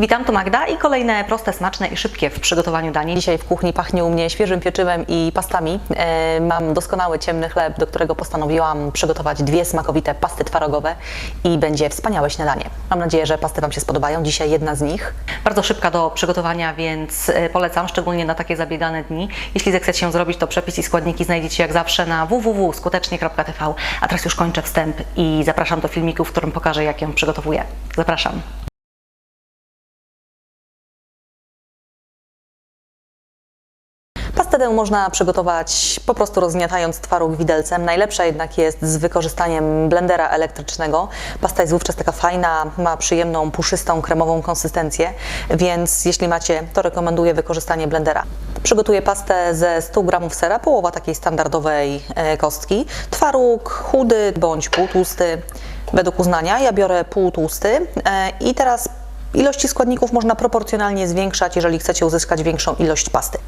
Witam, tu Magda i kolejne proste, smaczne i szybkie w przygotowaniu danie. Dzisiaj w kuchni pachnie u mnie świeżym pieczywem i pastami. E, mam doskonały ciemny chleb, do którego postanowiłam przygotować dwie smakowite pasty twarogowe i będzie wspaniałe śniadanie. Mam nadzieję, że pasty Wam się spodobają. Dzisiaj jedna z nich. Bardzo szybka do przygotowania, więc e, polecam, szczególnie na takie zabiegane dni. Jeśli zechcecie się zrobić, to przepis i składniki znajdziecie jak zawsze na www.skutecznie.tv. A teraz już kończę wstęp i zapraszam do filmiku, w którym pokażę, jak ją przygotowuję. Zapraszam. Tę można przygotować po prostu rozgniatając twaróg widelcem. Najlepsza jednak jest z wykorzystaniem blendera elektrycznego. Pasta jest wówczas taka fajna, ma przyjemną, puszystą, kremową konsystencję, więc jeśli macie, to rekomenduję wykorzystanie blendera. Przygotuję pastę ze 100 g sera, połowa takiej standardowej e, kostki. Twaróg chudy bądź półtłusty, według uznania. Ja biorę półtłusty e, i teraz Ilości składników można proporcjonalnie zwiększać, jeżeli chcecie uzyskać większą ilość pasty.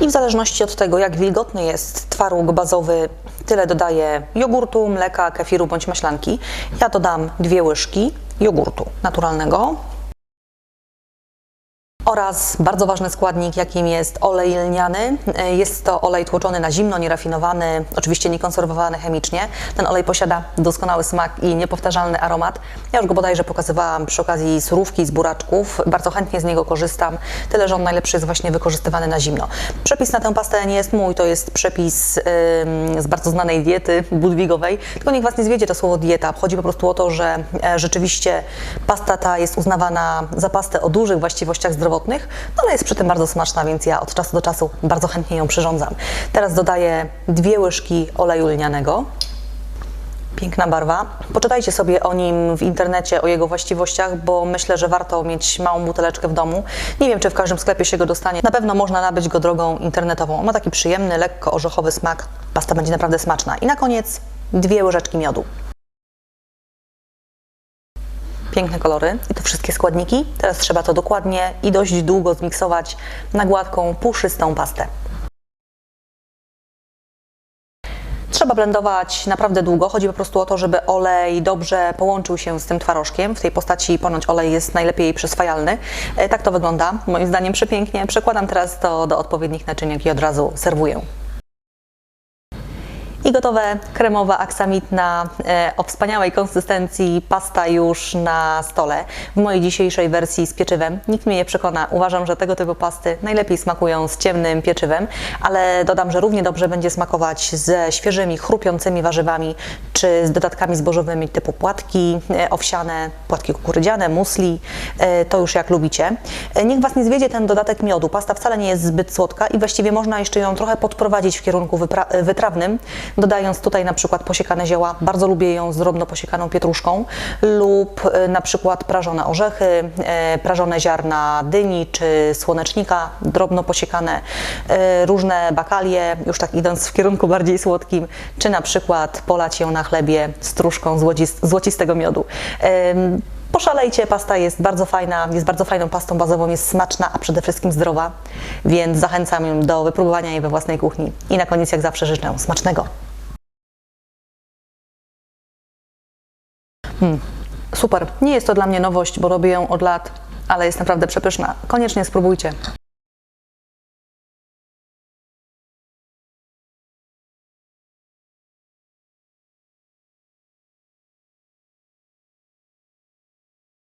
I w zależności od tego, jak wilgotny jest twaróg bazowy, tyle dodaję jogurtu, mleka, kefiru bądź maślanki. Ja dodam dwie łyżki jogurtu naturalnego oraz bardzo ważny składnik, jakim jest olej lniany. Jest to olej tłoczony na zimno, nierafinowany, oczywiście niekonserwowany chemicznie. Ten olej posiada doskonały smak i niepowtarzalny aromat. Ja już go bodajże pokazywałam przy okazji surówki z buraczków. Bardzo chętnie z niego korzystam, tyle że on najlepszy jest właśnie wykorzystywany na zimno. Przepis na tę pastę nie jest mój, to jest przepis z bardzo znanej diety budwigowej. Tylko niech Was nie zwiedzie to słowo dieta. Chodzi po prostu o to, że e, rzeczywiście pasta ta jest uznawana za pastę o dużych właściwościach zdrowotnych, no ale jest przy tym bardzo smaczna, więc ja od czasu do czasu bardzo chętnie ją przyrządzam. Teraz dodaję dwie łyżki oleju lnianego. Piękna barwa. Poczytajcie sobie o nim w internecie, o jego właściwościach, bo myślę, że warto mieć małą buteleczkę w domu. Nie wiem, czy w każdym sklepie się go dostanie. Na pewno można nabyć go drogą internetową. Ma taki przyjemny, lekko orzechowy smak. Pasta będzie naprawdę smaczna. I na koniec dwie łyżeczki miodu. Piękne kolory i to wszystkie składniki. Teraz trzeba to dokładnie i dość długo zmiksować na gładką, puszystą pastę. Trzeba blendować naprawdę długo. Chodzi po prostu o to, żeby olej dobrze połączył się z tym twarożkiem. W tej postaci ponoć olej jest najlepiej przyswajalny. E, Tak to wygląda. Moim zdaniem przepięknie. Przekładam teraz to do odpowiednich naczynek i od razu serwuję. I gotowe kremowa, aksamitna, e, o wspaniałej konsystencji pasta już na stole. W mojej dzisiejszej wersji z pieczywem. Nikt mnie nie przekona. Uważam, że tego typu pasty najlepiej smakują z ciemnym pieczywem, ale dodam, że równie dobrze będzie smakować ze świeżymi, chrupiącymi warzywami, czy z dodatkami zbożowymi typu płatki e, owsiane, płatki kukurydziane, musli. E, To już jak lubicie. Niech Was nie zwiedzie ten dodatek miodu. Pasta wcale nie jest zbyt słodka i właściwie można jeszcze ją trochę podprowadzić w kierunku wytrawnym, dodając tutaj na przykład posiekane zioła. Bardzo lubię ją z drobno posiekaną pietruszką lub e, na przykład prażone orzechy, e, prażone ziarna dyni czy słonecznika, drobno posiekane, e, różne bakalie, już tak idąc w kierunku bardziej słodkim, czy na przykład polać ją na chlebie złocis- złocistego miodu. Poszalejcie, pasta jest bardzo fajna, jest bardzo fajną pastą bazową, jest smaczna, a przede wszystkim zdrowa, więc zachęcam ją do wypróbowania jej we własnej kuchni. I na koniec, jak zawsze, życzę smacznego. Hmm, super. Nie jest to dla mnie nowość, bo robię ją od lat, ale jest naprawdę przepyszna. Koniecznie spróbujcie.